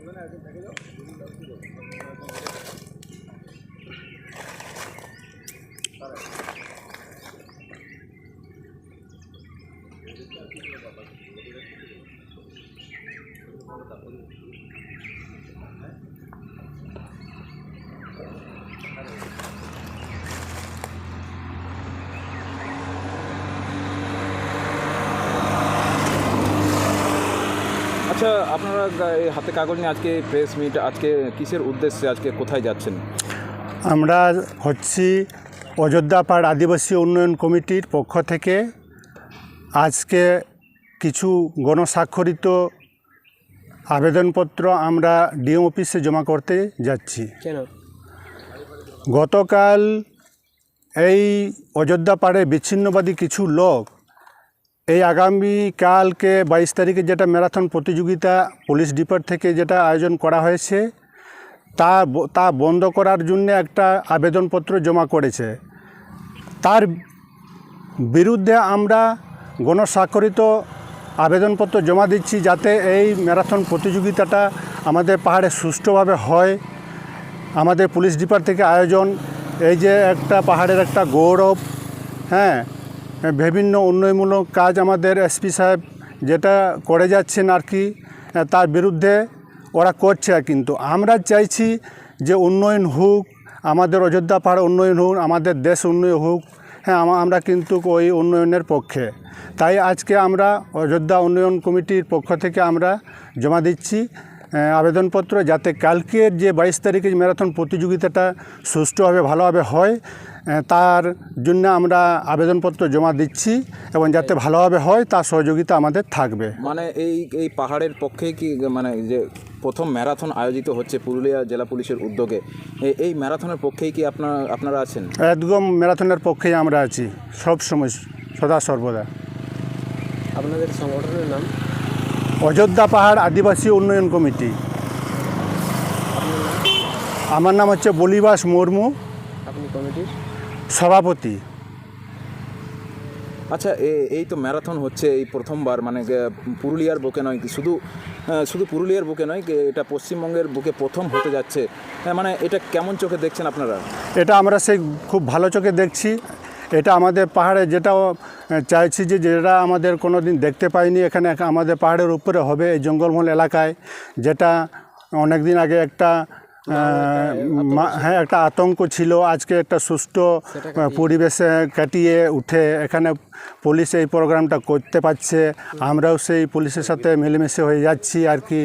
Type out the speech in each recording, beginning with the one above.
Photo করে আচ্ছা আপনারা এই হাতে কাগজ নিয়ে আজকে প্রেস মিট আজকে কিসের উদ্দেশ্যে আজকে কোথায় যাচ্ছেন? আমরা হচ্ছি অযোধ্যা পাহাড় আদিবাসী উন্নয়ন কমিটির পক্ষ থেকে আজকে কিছু গণস্বাক্ষরিত আবেদনপত্র আমরা ডিএম অফিসে জমা করতে যাচ্ছি। কেন? গতকাল এই অযোধ্যা পাড়ে বিচ্ছিন্নবাদী কিছু লোক এই আগামী কালকে বাইশ তারিখে যেটা ম্যারাথন প্রতিযোগিতা পুলিশ ডিপার্ট থেকে যেটা আয়োজন করা হয়েছে, তা তা বন্ধ করার জন্য একটা আবেদনপত্র জমা করেছে। তার বিরুদ্ধে আমরা গণস্বাক্ষরিত আবেদনপত্র জমা দিচ্ছি যাতে এই ম্যারাথন প্রতিযোগিতাটা আমাদের পাহাড়ে সুষ্ঠুভাবে হয়। আমাদের পুলিশ ডিপার্ট থেকে আয়োজন, এই যে একটা পাহাড়ের একটা গৌরব হ্যাঁ বিভিন্ন উন্নয়নমূলক কাজ আমাদের এসপি সাহেব যেটা করে যাচ্ছেন আর কি তার বিরুদ্ধে ওরা করছে কিন্তু। আমরা চাইছি যে উন্নয়ন হোক, আমাদের অযোধ্যা পাহাড় উন্নয়ন হোক, আমাদের দেশ উন্নয়ন হোক হ্যাঁ আমরা কিন্তু ওই উন্নয়নের পক্ষে। তাই আজকে আমরা অযোধ্যা উন্নয়ন কমিটির পক্ষ থেকে আমরা জমা দিচ্ছি। আবেদনপত্র যাতে কালকের যে বাইশ তারিখে ম্যারাথন প্রতিযোগিতাটা সুষ্ঠুভাবে ভালোভাবে হয় তার জন্য আমরা আবেদনপত্র জমা দিচ্ছি এবং যাতে ভালোভাবে হয় তার সহযোগিতা আমাদের থাকবে। মানে এই এই পাহাড়ের পক্ষে কি মানে যে প্রথম ম্যারাথন আয়োজিত হচ্ছে পুরুলিয়া জেলা পুলিশের উদ্যোগে এই- এই ম্যারাথনের পক্ষেই কি আপনার আপনারা আছেন? একদম ম্যারাথনের পক্ষেই আমরা আছি সব সময় সদা সর্বদা। আপনাদের সংগঠনের নাম? অযোধ্যা পাহাড় আদিবাসী উন্নয়ন কমিটি। আমার নাম হচ্ছে বলিবাস মুর্মু। আপনি কমিটির? সভাপতি। আচ্ছা এ- এই তো ম্যারাথন হচ্ছে এই প্রথমবার মানে পুরুলিয়ার বুকে নয় কি শুধু শুধু পুরুলিয়ার বুকে নয় কি এটা পশ্চিমবঙ্গের বুকে প্রথম হতে যাচ্ছে। হ্যাঁ মানে এটা কেমন চোখে দেখছেন আপনারা? এটা আমরা সেই খুব ভালো চোখে দেখছি। এটা আমাদের পাহাড়ে যেটাও চাইছি যে যেটা আমাদের কোনো দিন দেখতে পাইনি, এখানে আমাদের পাহাড়ের উপরে হবে এই জঙ্গলমহল এলাকায়, যেটা অনেক দিন আগে একটা হ্যাঁ একটা আতঙ্ক ছিল। আজকে একটা সুষ্ঠু পরিবেশে কাটিয়ে উঠে এখানে পুলিশ এই প্রোগ্রামটা করতে পারছে। আমরাও সেই পুলিশের সাথে মিলেমিশে হয়ে যাচ্ছি আর কি।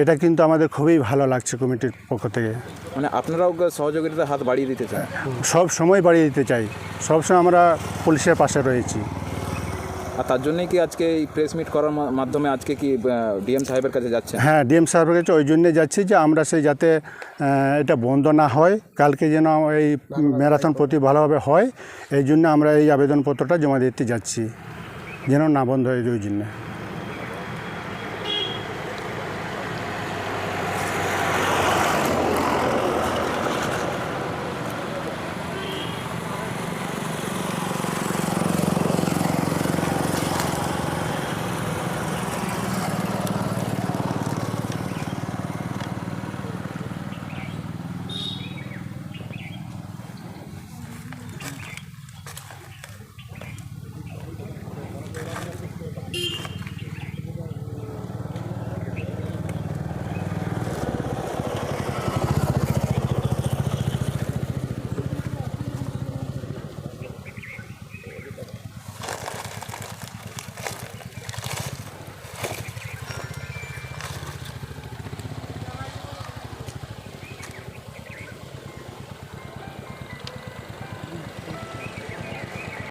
এটা কিন্তু আমাদের খুবই ভালো লাগছে কমিটির পক্ষ থেকে। মানে আপনারাও সহযোগিতার হাত বাড়িয়ে দিতে চান? সব সময় বাড়িয়ে দিতে চাই। সবসময় আমরা পুলিশের পাশে রয়েছি। আর তার জন্যই কি আজকে এই প্রেস মিট করার মাধ্যমে আজকে কি ডিএম সাহেবের কাছে যাচ্ছে? হ্যাঁ ডিএম সাহেবের কাছে ওই জন্যে যাচ্ছি যে আমরা সেই যাতে এটা বন্ধ না হয়, কালকে যেন এই ম্যারাথন প্রতি ভালোভাবে হয়, এই জন্য আমরা এই আবেদনপত্রটা জমা দিতে যাচ্ছি, যেন না বন্ধ হয় ওই জন্যে।